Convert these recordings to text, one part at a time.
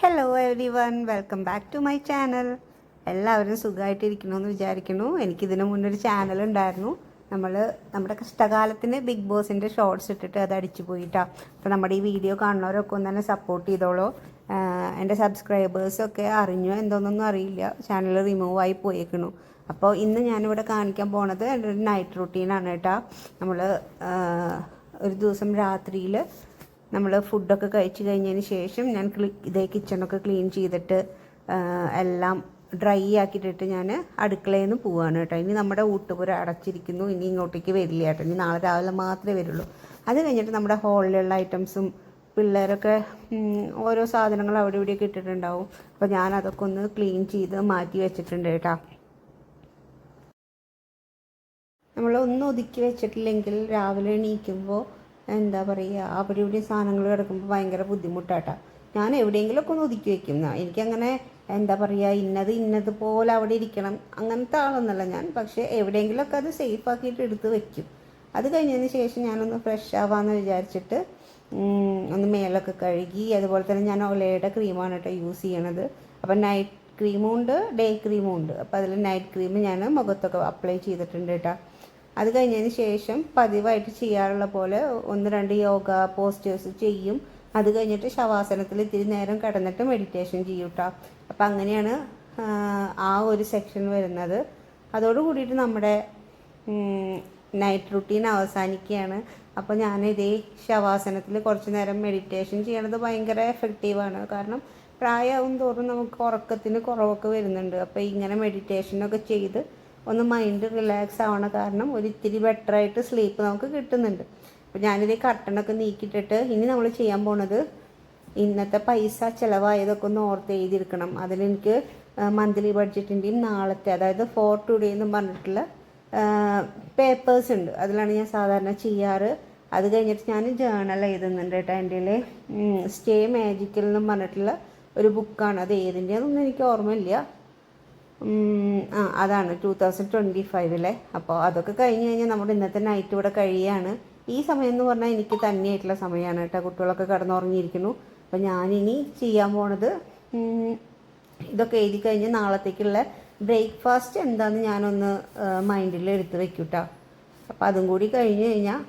Hello everyone welcome back to my channel എല്ലാവരും സുഖമായിട്ടിരിക്കണമെന്ന് വിചാരിക്കുന്നു. എനിക്കിതിനു മുന്നൊരു ചാനൽ ഉണ്ടായിരുന്നു. നമ്മൾ നമ്മുടെ കഷ്ടകാലത്തിന് ബിഗ് ബോസിന്റെ ഷോർട്സ് ഇട്ടിട്ട് അത് അടിച്ചു പോയിട്ടാ. അപ്പോൾ നമ്മുടെ ഈ വീഡിയോ കാണുന്നവരൊക്കെ ഒന്ന് തന്നെ സപ്പോർട്ട് ചെയ്തോളൂ. എന്റെ സബ്സ്ക്രൈബേഴ്സൊക്കെ അറിഞ്ഞോ എന്തോന്നൊന്നും അറിയില്ല. ചാനൽ റിമൂവ് ആയി പോയേക്കണു. അപ്പോൾ ഇന്ന് ഞാനിവിടെ കാണിക്കാൻ പോണത് എന്റെ ഒരു നൈറ്റ് റുട്ടീനാണ് കേട്ടോ. നമ്മൾ ഒരു ദിവസം രാത്രിയിൽ നമ്മൾ ഫുഡൊക്കെ കഴിച്ചു കഴിഞ്ഞതിന് ശേഷം ഞാൻ ഇതേ കിച്ചണൊക്കെ ക്ലീൻ ചെയ്തിട്ട് എല്ലാം ഡ്രൈ ആക്കിയിട്ടിട്ട് ഞാൻ അടുക്കളയിൽ നിന്ന് പോവാണ് കേട്ടോ. ഇനി നമ്മുടെ ഊട്ടുപുര അടച്ചിരിക്കുന്നു. ഇനി ഇങ്ങോട്ടേക്ക് വരില്ല കേട്ടോ. ഇനി നാളെ രാവിലെ മാത്രമേ വരുള്ളൂ. അത് കഴിഞ്ഞിട്ട് നമ്മുടെ ഹോളിലുള്ള ഐറ്റംസും പിള്ളേരൊക്കെ ഓരോ സാധനങ്ങൾ അവിടെ ഇവിടെയൊക്കെ ഇട്ടിട്ടുണ്ടാവും. അപ്പോൾ ഞാൻ അതൊക്കെ ഒന്ന് ക്ലീൻ ചെയ്ത് മാറ്റി വെച്ചിട്ടുണ്ട് കേട്ടോ. നമ്മൾ ഒന്ന് ഒതുക്കി വെച്ചിട്ടില്ലെങ്കിൽ രാവിലെ എണീക്കുമ്പോൾ എന്താ പറയുക അവിടെ ഇവിടെ സാധനങ്ങൾ കിടക്കുമ്പോൾ ഭയങ്കര ബുദ്ധിമുട്ടാട്ടാ. ഞാൻ എവിടെയെങ്കിലുമൊക്കെ ഒന്ന് ഒതുക്കി വയ്ക്കും. എനിക്കങ്ങനെ എന്താ പറയുക ഇന്നത് ഇന്നത് പോലെ അവിടെ ഇരിക്കണം. അങ്ങനത്തെ ആളൊന്നല്ല ഞാൻ. പക്ഷേ എവിടെയെങ്കിലുമൊക്കെ അത് സേഫ് ആക്കിയിട്ട് എടുത്ത് വെക്കും. അത് കഴിഞ്ഞതിന് ശേഷം ഞാനൊന്ന് ഫ്രഷ് ആവാമെന്ന് വിചാരിച്ചിട്ട് ഒന്ന് മേലൊക്കെ കഴുകി അതുപോലെ തന്നെ ഞാൻ ഒലയുടെ ക്രീമാണ് കേട്ടോ യൂസ് ചെയ്യണത്. അപ്പം നൈറ്റ് ക്രീമും ഉണ്ട് ഡേ ക്രീമും ഉണ്ട്. അപ്പോൾ അതിൽ നൈറ്റ് ക്രീം ഞാൻ മുഖത്തൊക്കെ അപ്ലൈ ചെയ്തിട്ടുണ്ട് കേട്ടോ അത് കഴിഞ്ഞതിന് ശേഷം പതിവായിട്ട് ചെയ്യാറുള്ള പോലെ ഒന്ന് രണ്ട് യോഗ പോസ്റ്റേഴ്സ് ചെയ്യും. അത് കഴിഞ്ഞിട്ട് ശവാസനത്തിൽ ഇത്തിരി നേരം കിടന്നിട്ട് മെഡിറ്റേഷൻ ചെയ്യും കേട്ടോ അപ്പം അങ്ങനെയാണ് ആ, ഒരു സെക്ഷൻ വരുന്നത്. അതോട് കൂടിയിട്ട് നമ്മുടെ നൈറ്റ് റുട്ടീൻ അവസാനിക്കുകയാണ്. അപ്പോൾ ഞാൻ ഇതേ ശവാസനത്തിൽ കുറച്ച് നേരം മെഡിറ്റേഷൻ ചെയ്യണത് ഭയങ്കര എഫക്റ്റീവാണ് കാരണം പ്രായമാവും തോറും നമുക്ക് ഉറക്കത്തിന് കുറവൊക്കെ വരുന്നുണ്ട്. അപ്പോൾ ഇങ്ങനെ മെഡിറ്റേഷനൊക്കെ ചെയ്ത് ഒന്ന് മൈൻഡ് റിലാക്സ് ആവണ കാരണം ഒരു ഇത്തിരി ബെറ്ററായിട്ട് സ്ലീപ്പ് നമുക്ക് കിട്ടുന്നുണ്ട്. അപ്പോൾ ഞാനിത് കർട്ടനൊക്കെ നീക്കിയിട്ടിട്ട് ഇനി നമ്മൾ ചെയ്യാൻ പോണത് ഇന്നത്തെ പൈസ ചിലവായതൊക്കെ ഒന്ന് ഓർത്ത് എഴുതിയിരിക്കണം അതിലെനിക്ക് മന്ത്ലി ബഡ്ജറ്റിന്റെയും നാളത്തെ അതായത് ഫോർ ടുഡേ എന്നും പറഞ്ഞിട്ടുള്ള പേപ്പേഴ്സ് ഉണ്ട്. അതിലാണ് ഞാൻ സാധാരണ ചെയ്യാറ്. അത് കഴിഞ്ഞിട്ട് ഞാൻ ജേണൽ എഴുതുന്നുണ്ട് കേട്ടോ എന്റെ സ്റ്റേ മാജിക്കൽ എന്നും പറഞ്ഞിട്ടുള്ള ഒരു ബുക്കാണ് അത് ഏതിന്റെയാണെന്നൊന്നും എനിക്ക് ഓർമ്മയില്ല. അതാണ് ടു തൗസൻഡ് ട്വന്റി ഫൈവിലെ അപ്പോൾ അതൊക്കെ കഴിഞ്ഞ് കഴിഞ്ഞാൽ നമ്മുടെ ഇന്നത്തെ നൈറ്റ് ഇവിടെ കഴിയാണ്. ഈ സമയം എന്ന് പറഞ്ഞാൽ എനിക്ക് തന്നെയായിട്ടുള്ള സമയമാണ് കേട്ടോ. കുട്ടികളൊക്കെ കിടന്നുറങ്ങിയിരിക്കുന്നു. അപ്പോൾ ഞാനിനി ചെയ്യാൻ പോണത് ഇതൊക്കെ എഴുതി കഴിഞ്ഞ് നാളത്തേക്കുള്ള ബ്രേക്ക്ഫാസ്റ്റ് എന്താണെന്ന് ഞാനൊന്ന് മൈൻഡിൽ എടുത്ത് വെക്കും കേട്ടോ അപ്പോൾ അതും കൂടി കഴിഞ്ഞ് കഴിഞ്ഞാൽ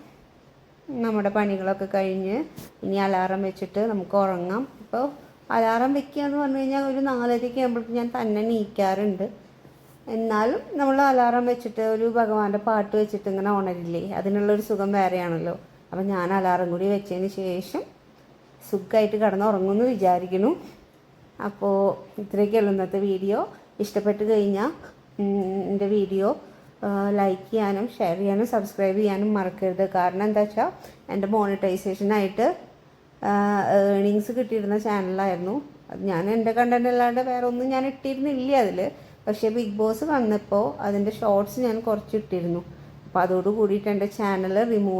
നമ്മുടെ പണികളൊക്കെ കഴിഞ്ഞ് ഇനി അലാറം വെച്ചിട്ട് നമുക്ക് ഉറങ്ങാം. ഇപ്പോൾ അലാറം വെക്കുക എന്ന് പറഞ്ഞു കഴിഞ്ഞാൽ ഒരു നാലരയ്ക്ക് ആകുമ്പോഴേക്കും ഞാൻ തന്നെ നീക്കാറുണ്ട്. എന്നാലും നമ്മൾ അലാറം വെച്ചിട്ട് ഒരു ഭഗവാന്റെ പാട്ട് വെച്ചിട്ട് ഇങ്ങനെ ഉണരില്ലേ അതിനുള്ളൊരു സുഖം വേറെയാണല്ലോ. അപ്പം ഞാൻ അലാറം കൂടി വെച്ചതിന് ശേഷം സുഖമായിട്ട് കിടന്നുറങ്ങുമെന്ന് വിചാരിക്കുന്നു. അപ്പോൾ ഇത്രയൊക്കെയുള്ളൂ ഇന്നത്തെ വീഡിയോ. ഇഷ്ടപ്പെട്ട് കഴിഞ്ഞാൽ എന്റെ വീഡിയോ ലൈക്ക് ചെയ്യാനും ഷെയർ ചെയ്യാനും സബ്സ്ക്രൈബ് ചെയ്യാനും മറക്കരുത്. കാരണം എന്താ വെച്ചാൽ എന്റെ മോണിറ്റൈസേഷനായിട്ട് ഏണിങ്സ് കിട്ടിയിരുന്ന ചാനലായിരുന്നു അത് ഞാൻ എന്റെ കണ്ടന്റ് അല്ലാണ്ട് വേറെ ഒന്നും ഞാൻ ഇട്ടിരുന്നില്ല അതിൽ പക്ഷേ ബിഗ് ബോസ് വന്നപ്പോൾ അതിന്റെ ഷോർട്സ് ഞാൻ കുറച്ച് ഇട്ടിരുന്നു. അപ്പോൾ അതോട് കൂടിയിട്ട് എന്റെ ചാനൽ റിമൂവ്